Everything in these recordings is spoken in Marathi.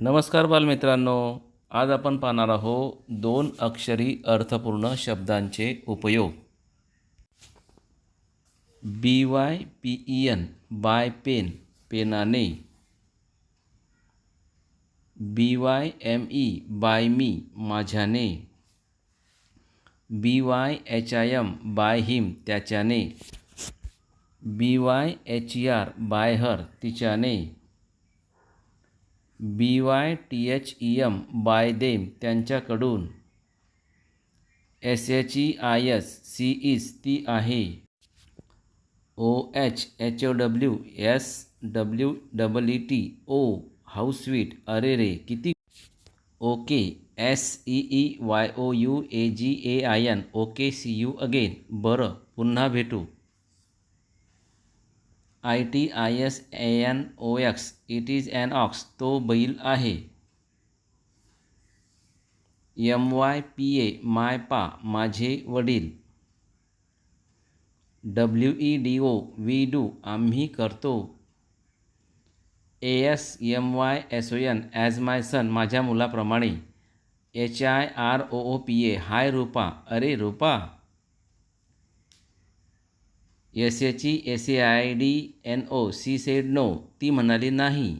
नमस्कार बालमित्रांनो आज आपण पाहणार आहोत दोन अक्षरी अर्थपूर्ण शब्दांचे उपयोग. B Y P E N by pen पेनाने B Y M E by मी माझ्याने. B Y H I M by him त्याच्याने. B Y H E R by her तिच्याने. B Y T H E M by them त्यांच्याकडून. S H E I S she is ती आहे. O H H O W S W double E T oh how sweet अरे रे किती? Okay S E E Y O U A G A I N. Okay see you again. बरं पुन्हा भेटू. I T I S A N O X it is an ox तो बैल आहे. M Y P A my pa. माझे वडील. W E D O we do आम्ही करतो. A S M Y S O N as my son माझ्या मुलाप्रमाणे. H I R O O P A hi Rupa. अरे Rupa. S H E S A I D N O C said no ती म्हणाली नाही.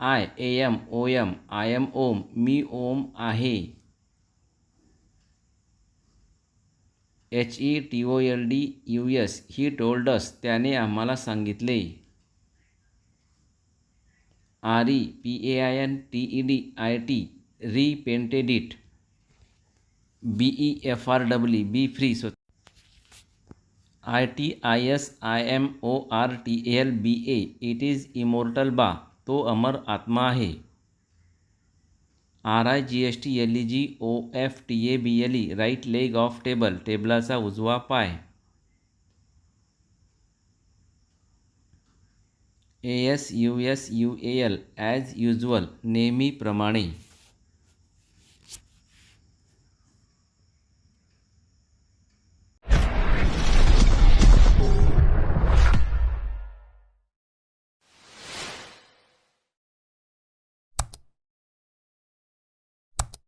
I A M O M I M Om मी ओम आहे. H E T O L D U S he told us त्याने आम्हाला सांगितले. R E P A I N T E D I T repainted it B E F R W B free स्व I T I S I M O R T L B A it is immortal बा तो अमर आत्मा आहे. R I G S T L E G O F T A B L E right leg of table टेबलाचा उजवा पाय. A S U S U A L as usual नेहमीप्रमाणे